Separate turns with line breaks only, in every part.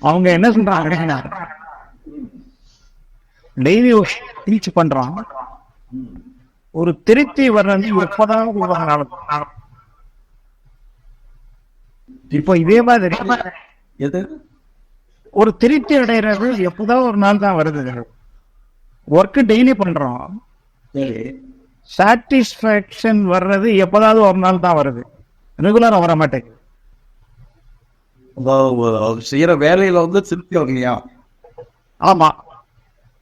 அவங்க என்ன சொல்றாங்க? டெய்லி டீச் பண்றோம் ஒரு திருப்தி வர்றது எப்பதான். இப்போ இதே மாதிரி
எது?
ஒரு திருப்தி அடைகிறது எப்போதான் ஒரு நாள் தான் வருது. ஒர்க் டெய்லி பண்றோம்.
சரி.
சாட்டிஸ்ஃபேக்ஷன் வர்றது எப்போதாவது ஒரு நாள் தான் வருது. ரெகுலரா வர மாட்டேங்குது.
செய்யற வேலையில வந்து திருப்தி வரலையா
ஆமா.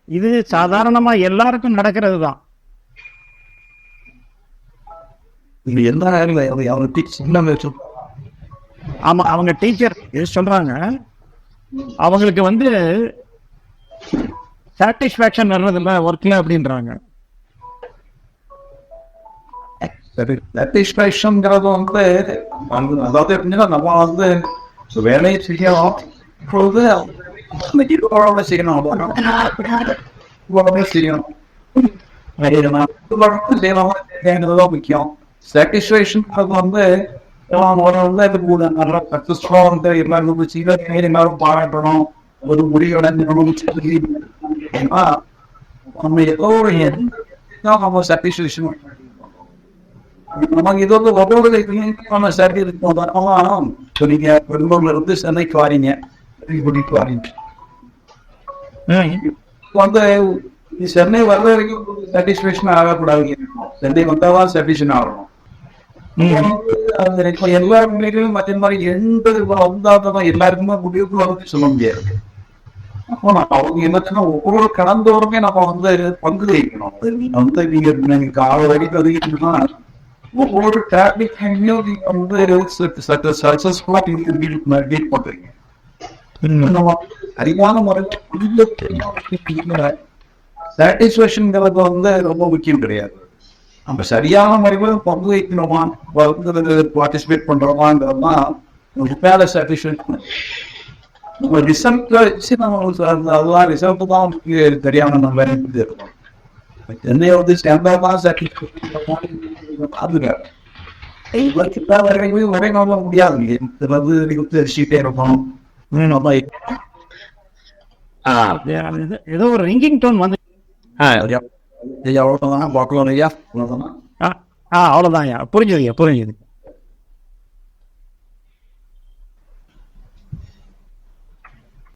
இது சாதாரணமா எல்லாருக்கும் நடக்கிறது தான்
சின்ன
ஆமா அவங்க டீச்சர் சொல்றாங்க. அவங்களுக்கு வந்து சாட்டிஸ்ஃபேக்ஷன் வர்றது இல்லை ஒர்க்ல அப்படின்றாங்க.
சாட்டிஸ்ஃபேக்ஷன்ங்கிறது வந்து அதாவது எப்படின்னா நம்ம வந்து வேலையை செய்யணும் இப்பொழுது இருபது செய்யணும் இவ்வளவு செய்யணும் இவ்வளவு செய்யணும் முக்கியம் சாட்டிஸ்ஃபேக்ஷன் அது வந்து நான் ஒரு வந்து இது கூட நல்ல சக்சஸ்ஃபுல்லாக வந்து எல்லாரும் செய்த எல்லாரும் பாராட்டணும் ஒரு முடிவுடன் ஏன்னா நம்ம ஏதோ ஒரு எண்ணம் நம்ம சாட்டிஸ்ஃபேக்ஷன் நமக்கு இது வந்து ஒவ்வொரு நம்ம சரி சொன்னீங்க. பெரும்பூர்ல இருந்து சென்னைக்கு வாரீங்க. கூட்டிட்டு வாரீங்க. வந்து சென்னை வர்ற வரைக்கும் சாட்டிஸ்பேக்ஷன் ஆகக்கூடாது சென்னை வந்தாதான் சாட்டிஸ்பேக்ஷன் ஆகணும் அது இப்ப எல்லாருமே மற்ற மாதிரி எண்பது வந்தாதான் எல்லாருக்குமே முடிவுக்கு வந்து சொல்ல முடியாது. அப்போ அவங்க என்னச்சுன்னா ஒவ்வொரு கடந்தவருமே நம்ம வந்து பங்கு வைக்கணும் வந்து நீங்க நீங்க கால வரைக்கும் அதிகம்னா டிராபிக் ஹேங்கையும் நீங்க வந்து சக்சஸ்ஃபுல்லா நீங்க டீட் பண்றீங்க அறிவான முறையில் சாட்டிஸ்பேக்ஷன்ங்கிறது வந்து ரொம்ப முக்கியம் கிடையாது நம்ம சரியான முறையில் பங்கு வைக்கணுமா பார்ட்டிசிபேட் பண்றோமாங்கிறதுதான் ஒரு மேல சாட்டிஸ்பேக்ஷன் நம்ம ரிசல்ட் வச்சு நம்ம அதுதான் ரிசல்ட் தான் நமக்கு தெரியாம நம்ம இது இருக்கும் சென்னை வந்து ஸ்டாண்டர்டா சாட்டிஸ்பேக்ஷன் வரைக்கும் வரை நம்ம முடியாது இது வந்து இருக்கணும்
ஏதோ ஒரு ரிங்கிங் டோன் வந்து
அவ்வளவுதான் பார்க்கலாம் ஐயா
அவ்வளவுதான் ஐயா புரிஞ்சுதுங்க புரிஞ்சுது